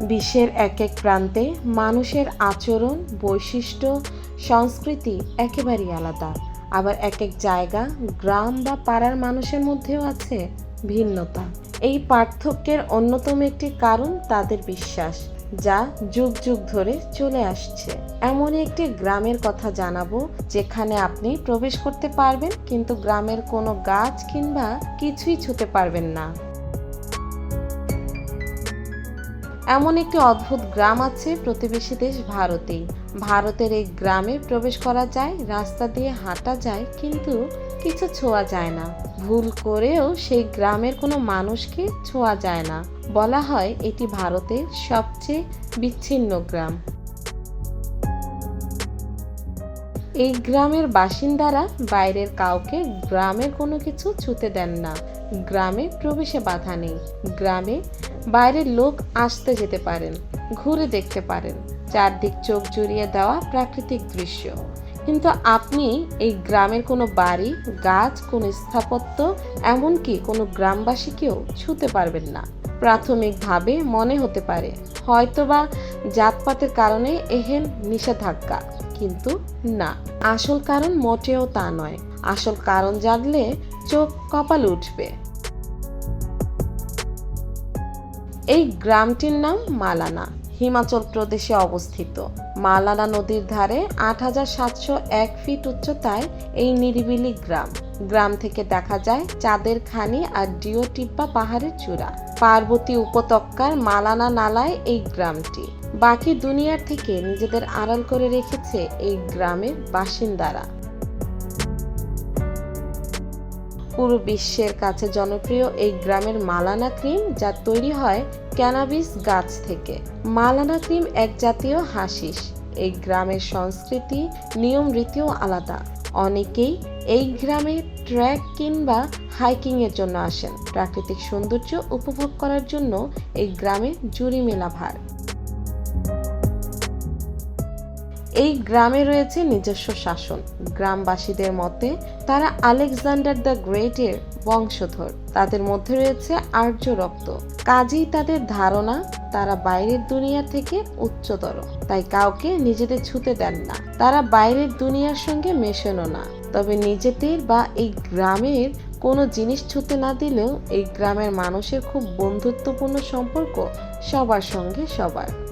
বিশ্বের এক এক প্রান্তে মানুষের আচরণ, বৈশিষ্ট্য, সংস্কৃতি একেবারেই আলাদা। আবার এক এক জায়গা, গ্রাম বা পাড়ার মানুষের মধ্যেও আছে ভিন্নতা। এই পার্থক্যের অন্যতম একটি কারণ তাদের বিশ্বাস, যা যুগ যুগ ধরে চলে আসছে। এমন একটি গ্রামের কথা জানাব, যেখানে আপনি প্রবেশ করতে পারবেন, কিন্তু গ্রামের কোনো গাছ কিংবা কিছুই ছুতে পারবেন না। এমন একটি অদ্ভুত গ্রাম আছে প্রতিবেশী দেশ ভারতেই। ভারতের এই গ্রামে প্রবেশ করা যায়, রাস্তা দিয়ে হাঁটা যায়, কিন্তু কিছু ছোঁয়া যায় না। ভুল করেও সেই গ্রামের কোনো মানুষকে ছোঁয়া যায় না। বলা হয় এটি ভারতের সবচেয়ে বিচ্ছিন্ন গ্রাম। এই গ্রামের বাসিন্দারা বাইরের কাউকে গ্রামের কোনো কিছু ছুতে দেন না। গ্রামে প্রবেশে বাধা নেই। গ্রামে বাইরের লোক আসতে যেতে পারেন, ঘুরে দেখতে পারেন। চারদিক চোখ জুড়িয়ে দেওয়া প্রাকৃতিক দৃশ্য। কিন্তু আপনি এই গ্রামের কোনো বাড়ি, গাছ, কোনো স্থাপত্য, এমনকি কোনো গ্রামবাসীকেও ছুতে পারবেন না। প্রাথমিকভাবে মনে হতে পারে, হয়তোবা জাতপাতের কারণে এহেন নিষেধাজ্ঞা। কিন্তু না, আসল কারণ মোটেও তা নয়। আসল কারণ জানলে চোখ কপাল উঠবে। এই গ্রামটির নাম মালানা, হিমাচল প্রদেশে অবস্থিত। মালানা নদীর ধারে আট হাজার সাতশো এক ফিট উচ্চতায় এই নিরিবিলি গ্রাম। গ্রাম থেকে দেখা যায় চাঁদের খানি আর ডিও টিপ্পা পাহাড়ের চূড়া। পার্বতী উপত্যকার মালানা নালায় এই গ্রামটি। বাকি দুনিয়ার থেকে নিজেদের আড়াল করে রেখেছে এই গ্রামের বাসিন্দারা। পুরো বিশ্বের কাছে জনপ্রিয় এই গ্রামের মালানা ক্রিম যা তৈরি হয় ক্যানাবিস গাছ থেকে। মালানা ক্রিম এক জাতীয় হাসিস। এই গ্রামের সংস্কৃতি, নিয়ম রীতিও আলাদা। অনেকেই এই গ্রামে ট্র্যাক কিংবা হাইকিং এর জন্য আসেন। প্রাকৃতিক সৌন্দর্য উপভোগ করার জন্য এই গ্রামে জুড়ি মেলা ভার। এই গ্রামে রয়েছে নিজস্ব শাসন। গ্রামবাসীদের মতে, তারা আলেকজান্ডার দ্য গ্রেটের বংশধর। তাদের মধ্যে রয়েছে আর্য রক্ত। কাজেই তাদের ধারণা, তারা বাইরের দুনিয়া থেকে উচ্চতর। তাই কাউকে নিজেদের ছুতে দেন না। তারা বাইরের দুনিয়ার সঙ্গে মেশেনও না। তবে নিজেদের বা এই গ্রামের কোনো জিনিস ছুতে না দিলেও এই গ্রামের মানুষের খুব বন্ধুত্বপূর্ণ সম্পর্ক সবার সঙ্গে সবার।